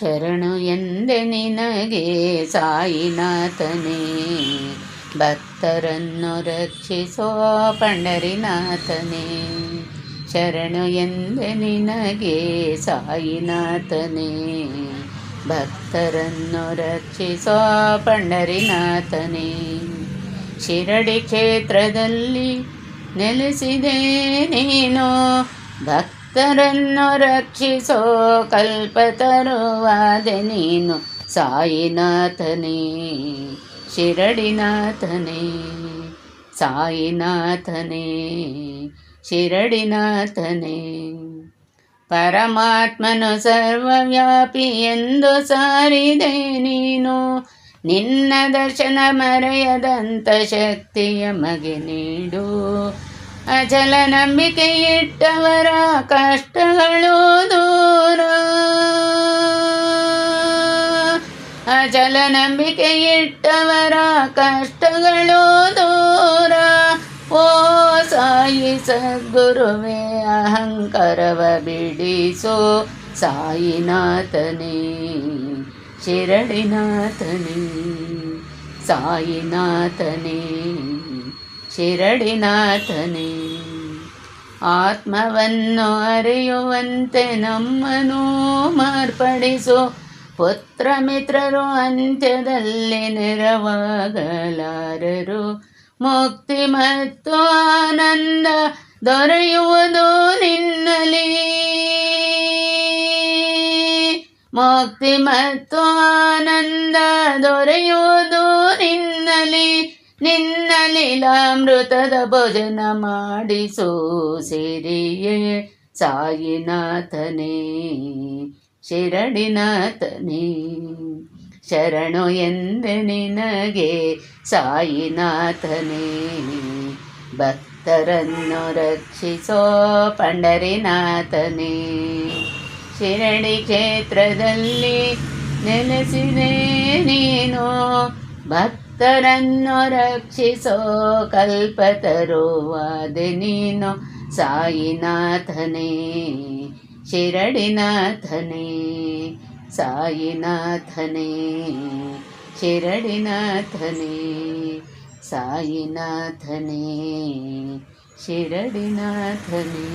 ಶರಣು ಎಂದೆ ನಿನಗೆ ಸಾಯಿನಾಥನೇ. ಭಕ್ತರನ್ನು ರಕ್ಷಿಸೋ ಪಂಡರಿನಾಥನೇ. ಶರಣು ಎಂದೆ ನಿನಗೆ ಸಾಯಿನಾಥನೇ. ಭಕ್ತರನ್ನು ರಕ್ಷಿಸೋ ಪಂಡರಿನಾಥನೇ. ಶಿರಡಿ ಕ್ಷೇತ್ರದಲ್ಲಿ ನೆಲೆಸಿದೆ ನೀನು. ಭಕ್ತರನ್ನು ರಕ್ಷಿಸೋ ಕಲ್ಪತರುವಾದೆ ನೀನು. ಸಾಯಿನಾಥನೇ, ಶಿರಡಿನಾಥನೇ ಸಾಯಿನಾಥನೇ, ಶಿರಡಿನಾಥನೇ. ಪರಮಾತ್ಮನು ಸರ್ವವ್ಯಾಪಿ ಎಂದು ಸಾರಿದೆ ನೀನು. ನಿನ್ನ ದರ್ಶನ ಮರೆಯದಂತ ಶಕ್ತಿಯ ಮಗೆ ನೀಡು. ಅಚಲ ನಂಬಿಕೆ ಇಟ್ಟವರ ಕಷ್ಟಗಳು ದೂರ. ಅಜಲ ನಂಬಿಕೆ ಇಟ್ಟವರ ಕಷ್ಟಗಳು ದೂರ. ಓ ಸಾಯಿ ಸದ್ಗುರುವೇ, ಅಹಂಕಾರವ ಬಿಡಿಸೋ ಸಾಯಿನಾಥನೇ, ಶಿರಡಿನಾಥನೇ, ಸಾಯಿನಾಥನೇ. ಶಿರಡಿನಾಥನೇ. ಆತ್ಮವನ್ನು ಅರಿಯುವಂತೆ ನಮ್ಮನ್ನು ಮಾರ್ಪಡಿಸು. ಪುತ್ರ ಮಿತ್ರರು ಅಂತ್ಯದಲ್ಲಿ ನೆರವಾಗಲಾರರು. ಮುಕ್ತಿ ಮತ್ತು ಆನಂದ ದೊರೆಯುವುದು ನಿನ್ನಲಿ ಮುಕ್ತಿ ಮತ್ತು ಆನಂದ ದೊರೆಯುವುದು ನಿನ್ನಲಿ ನಿನ್ನ ಲೀಲಾಮೃತದ ಭೋಜನ ಮಾಡಿಸೋ ಸಿರಿಯೇ ಸಾಯಿನಾಥನೇ ಶಿರಡಿನಾಥನೇ ಶರಣು ಎಂದೆ ನಿನಗೆ ಸಾಯಿನಾಥನೇ. ಭಕ್ತರನ್ನು ರಕ್ಷಿಸೋ ಪಂಡರಿನಾಥನೇ. ಶಿರಡಿ ಕ್ಷೇತ್ರದಲ್ಲಿ ನೆಲೆಸಿದೆ ನೀನು. तरन्नो रक्षिसो कल्पतरो वादिनीनो सायिनाथने शिरडिनाथने सायिनाथने शिरडिनाथने सायिनाथने शिरडिनाथने।